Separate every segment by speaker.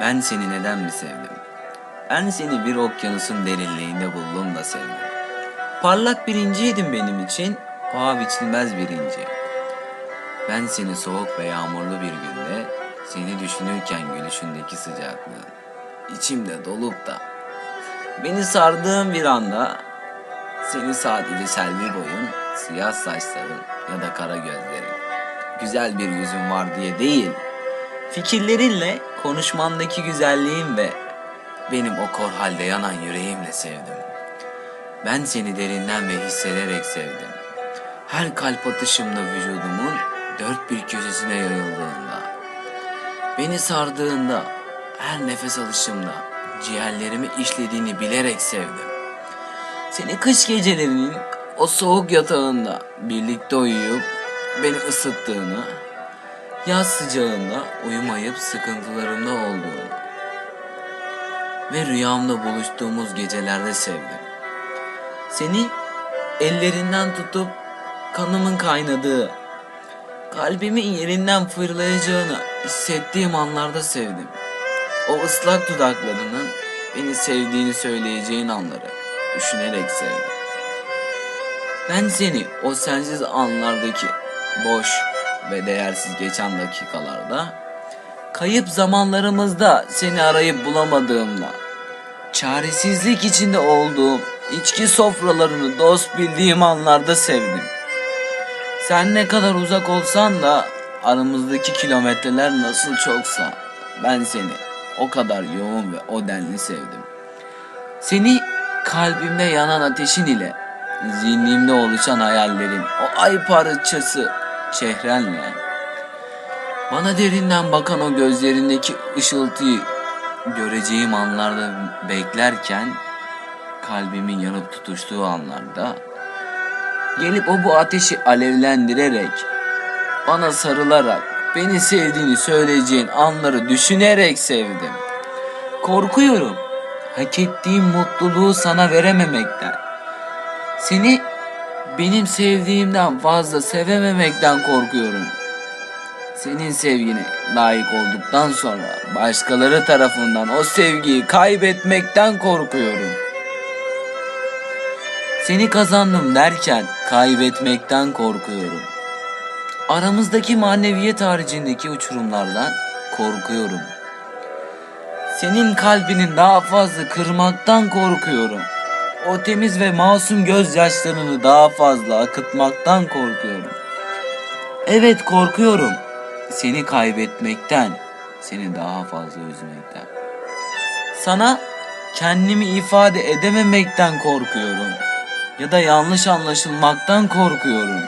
Speaker 1: Ben seni neden mi sevdim? Ben seni bir okyanusun derinliğinde buldum da sevdim. Parlak bir inciydin benim için, paha biçilmez bir inci. Ben seni soğuk ve yağmurlu bir günde, seni düşünürken gülüşündeki sıcaklığın, içimde dolup da, beni sardığın bir anda, seni sadece selvi boyun, siyah saçların ya da kara gözlerin, güzel bir yüzün var diye değil, fikirlerinle, konuşmandaki güzelliğin ve benim o kor halde yanan yüreğimle sevdim. Ben seni derinden ve hissederek sevdim. Her kalp atışımda vücudumun dört bir köşesine yayıldığında, beni sardığında, her nefes alışımda ciğerlerimi işlediğini bilerek sevdim. Seni kış gecelerinin o soğuk yatağında birlikte uyuyup beni ısıttığını, yaz sıcağında uyumayıp sıkıntılarımda olduğunu ve rüyamda buluştuğumuz gecelerde sevdim. Seni ellerinden tutup kanımın kaynadığı, kalbimin yerinden fırlayacağını hissettiğim anlarda sevdim. O ıslak dudaklarının beni sevdiğini söyleyeceğin anları düşünerek sevdim. Ben seni o sensiz anlardaki boş ve değersiz geçen dakikalarda, kayıp zamanlarımızda seni arayıp bulamadığımda, çaresizlik içinde olduğum içki sofralarını dost bildiğim anlarda sevdim. Sen ne kadar uzak olsan da aramızdaki kilometreler nasıl çoksa ben seni o kadar yoğun ve o denli sevdim. Seni kalbimde yanan ateşin ile zihnimde oluşan hayallerin o ay parçası çehrenle bana derinden bakan o gözlerindeki ışıltıyı göreceğim anlarda beklerken kalbimin yanıp tutuştuğu anlarda gelip o bu ateşi alevlendirerek bana sarılarak beni sevdiğini söyleyeceğin anları düşünerek sevdim. Korkuyorum hak ettiğim mutluluğu sana verememekten. Seni benim sevdiğimden fazla sevememekten korkuyorum. Senin sevgine layık olduktan sonra başkaları tarafından o sevgiyi kaybetmekten korkuyorum. Seni kazandım derken kaybetmekten korkuyorum. Aramızdaki maneviyet haricindeki uçurumlardan korkuyorum. Senin kalbinin daha fazla kırmaktan korkuyorum. O temiz ve masum gözyaşlarını daha fazla akıtmaktan korkuyorum. Evet korkuyorum. Seni kaybetmekten, seni daha fazla üzmekten. Sana kendimi ifade edememekten korkuyorum. Ya da yanlış anlaşılmaktan korkuyorum.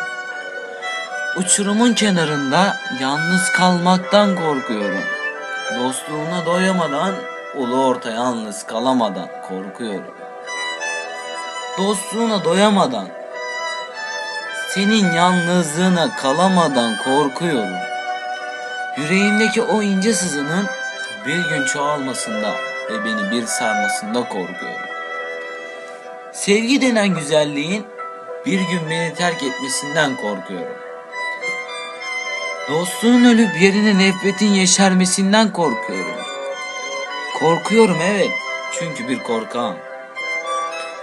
Speaker 1: Uçurumun kenarında yalnız kalmaktan korkuyorum. Dostluğuna doyamadan, ulu orta yalnız kalamadan korkuyorum. Dostluğuna doyamadan, senin yalnızlığına kalamadan korkuyorum. Yüreğimdeki o ince sızının bir gün çoğalmasında ve beni bir sarmasında korkuyorum. Sevgi denen güzelliğin bir gün beni terk etmesinden korkuyorum. Dostluğun ölüp yerine nefretin yeşermesinden korkuyorum. Korkuyorum evet çünkü bir korkağım.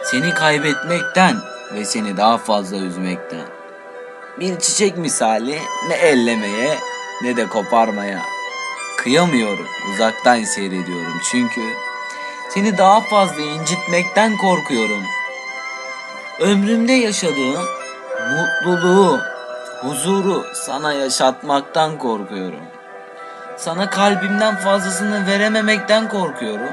Speaker 1: Seni kaybetmekten ve seni daha fazla üzmekten. Bir çiçek misali ne ellemeye ne de koparmaya. Kıyamıyorum, uzaktan seyrediyorum çünkü seni daha fazla incitmekten korkuyorum. Ömrümde yaşadığım mutluluğu, huzuru sana yaşatmaktan korkuyorum. Sana kalbimden fazlasını verememekten korkuyorum.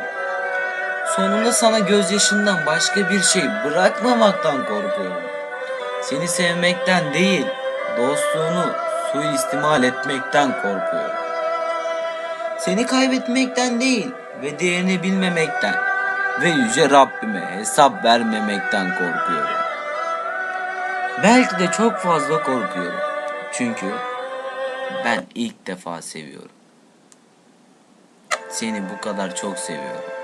Speaker 1: Sonunda sana gözyaşından başka bir şey bırakmamaktan korkuyorum. Seni sevmekten değil, dostluğunu suistimal etmekten korkuyorum. Seni kaybetmekten değil ve değerini bilmemekten ve yüce Rabbime hesap vermemekten korkuyorum. Belki de çok fazla korkuyorum. Çünkü ben ilk defa seviyorum. Seni bu kadar çok seviyorum.